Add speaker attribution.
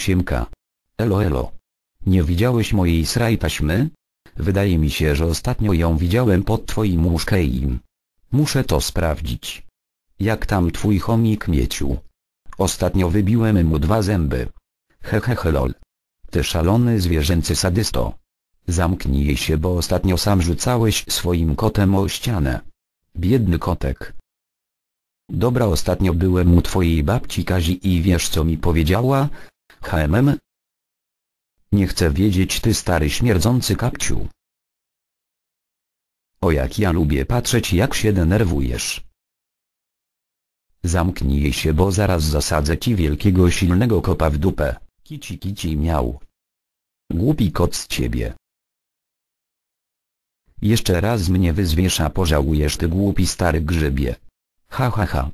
Speaker 1: Siemka. Elo elo. Nie widziałeś mojej sraj taśmy? Wydaje mi się, że ostatnio ją widziałem pod twoim łóżkiem. Muszę to sprawdzić. Jak tam twój chomik mieciu? Ostatnio wybiłem mu dwa zęby. Hehehe lol. Ty szalony zwierzęcy sadysto. Zamknij się, bo ostatnio sam rzucałeś swoim kotem o ścianę. Biedny kotek. Dobra ostatnio byłem u twojej babci Kazi i wiesz co mi powiedziała? HMM? Nie chcę wiedzieć ty stary śmierdzący kapciu. O jak ja lubię patrzeć jak się denerwujesz. Zamknij się bo zaraz zasadzę ci wielkiego silnego kopa w dupę. Kici kici miał. Głupi kot z ciebie. Jeszcze raz mnie wyzwiesza pożałujesz ty głupi stary grzybie. Ha ha ha.